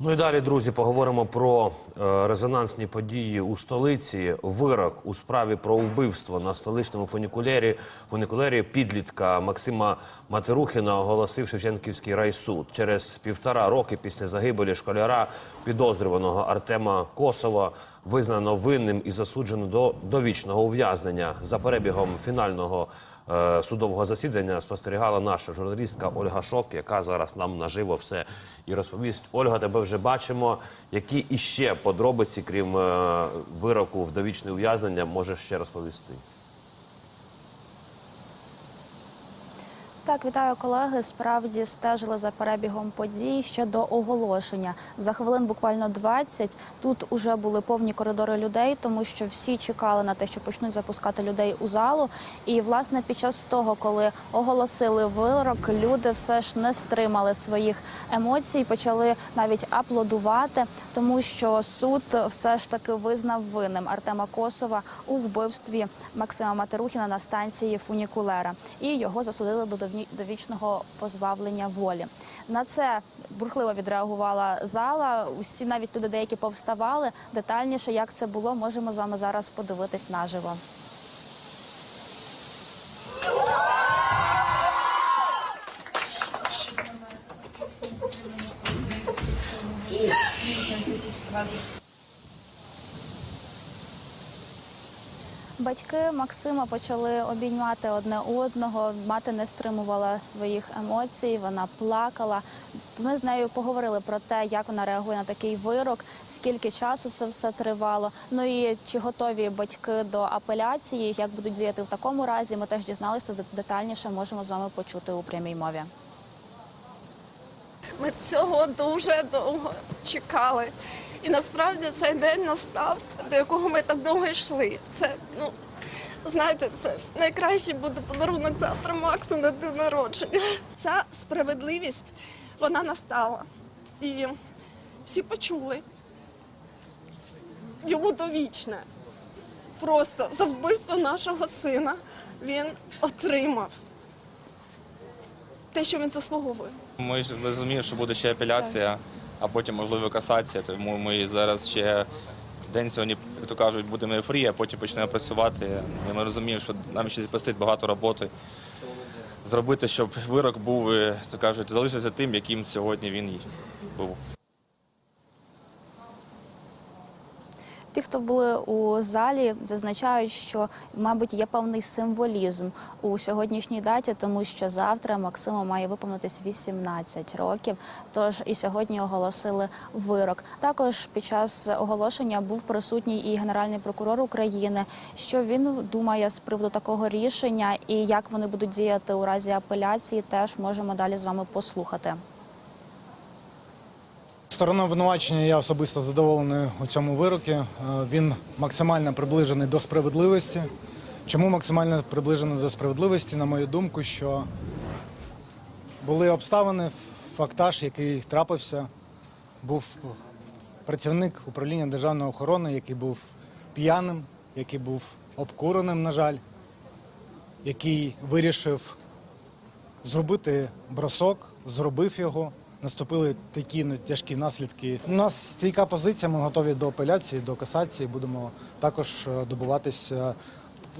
Ну і далі, друзі, поговоримо про е, резонансні події у столиці. Вирок у справі про вбивство на столичному фунікулері фунікулері підлітка Максима Матерухіна оголосив Шевченківський райсуд. Через півтора роки після загибелі школяра підозрюваного Артема Косова визнано винним і засуджено до довічного ув'язнення за перебігом фінального судового засідання спостерігала наша журналістка Ольга Шок, яка зараз нам наживо все і розповість. Ольга, тебе вже бачимо. Які іще подробиці, крім е, вироку в довічне ув'язнення, можеш ще розповісти? Так, вітаю колеги. Справді стежили за перебігом подій щодо оголошення. За хвилин буквально 20 тут уже були повні коридори людей, тому що всі чекали на те, що почнуть запускати людей у залу. І власне під час того, коли оголосили вирок, люди все ж не стримали своїх емоцій, почали навіть аплодувати, тому що суд все ж таки визнав винним Артема Косова у вбивстві Максима Матерухіна на станції фунікулера і його засудили до довні- довічного позбавлення волі. На це бурхливо відреагувала зала. Усі навіть люди деякі повставали. Детальніше, як це було, можемо з вами зараз подивитись наживо. Батьки Максима почали обіймати одне одного. Мати не стримувала своїх емоцій, вона плакала. Ми з нею поговорили про те, як вона реагує на такий вирок, скільки часу це все тривало. Ну і чи готові батьки до апеляції, як будуть діяти в такому разі. Ми теж дізналися детальніше. Можемо з вами почути у прямій мові. Ми цього дуже довго чекали. І насправді цей день настав, до якого ми так довго йшли. Це, ну, знаєте, це найкращий буде подарунок завтра Максу на день народження. Ця справедливість, вона настала. І всі почули. Йому довічне. Просто за вбивство нашого сина він отримав те, що він заслуговує. Ми розуміємо, що буде ще апеляція, а потім можливо касація. Тому ми зараз ще день сьогодні, як то кажуть, будемо ефрі, а потім почнемо працювати. І ми розуміємо, що нам ще предстоїть багато роботи. Зробити, щоб вирок був, е, то кажуть, залишився тим, яким сьогодні він був. Ті, хто були у залі, зазначають, що, мабуть, є певний символізм у сьогоднішній даті, тому що завтра Максиму має виповнитись 18 років. Тож і сьогодні оголосили вирок. Також під час оголошення був присутній і генеральний прокурор України. Що він думає з приводу такого рішення і як вони будуть діяти у разі апеляції, теж можемо далі з вами послухати. Сторона обвинувачення я особисто задоволений у цьому вирокі. Е, Він максимально приближений до справедливості. Чому максимально приближений до справедливості? На мою думку, що були обставини, фактаж, який трапився, був працівник управління державної охорони, який був п'яним, який був обкуреним, на жаль, який вирішив зробити бросок, зробив його. Наступили такі ну, тяжкі наслідки. У нас стійка позиція. Ми готові до апеляції, до касації. Будемо також е, добуватися,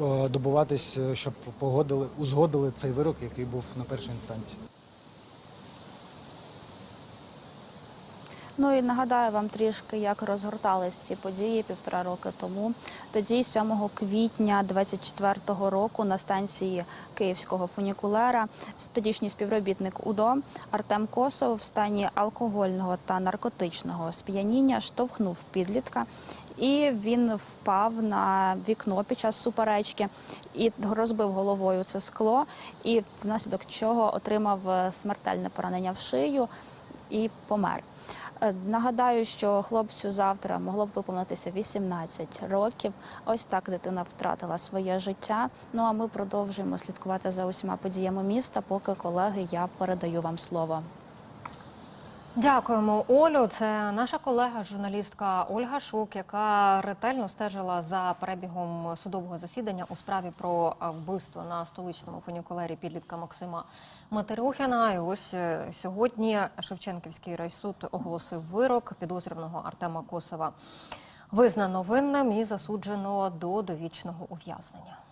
е, добуватись, щоб погодили, узгодили цей вирок, який був на першій інстанції. Ну і нагадаю вам трішки, як розгортались ці події півтора роки тому. Тоді, 7 квітня 24-го року, на станції київського фунікулера, тодішній співробітник УДО Артем Косов в стані алкогольного та наркотичного сп'яніння штовхнув підлітка. І він впав на вікно під час суперечки і розбив головою це скло, і внаслідок чого отримав е, смертельне поранення в шию і помер. Е, Нагадаю, що хлопцю завтра могло б виповнитися 18 років. Ось так дитина втратила своє життя. Ну а ми продовжуємо слідкувати за усіма подіями міста. Поки колеги я передаю вам слово. Дякуємо, Олю. Це наша колега, журналістка Ольга Шук, яка ретельно стежила за перебігом судового засідання у справі про вбивство на столичному фунікулері підлітка Максима Матерюхіна. І ось е, сьогодні Шевченківський райсуд оголосив вирок підозрюваного Артема Косова. Визнано винним і засуджено до довічного ув'язнення.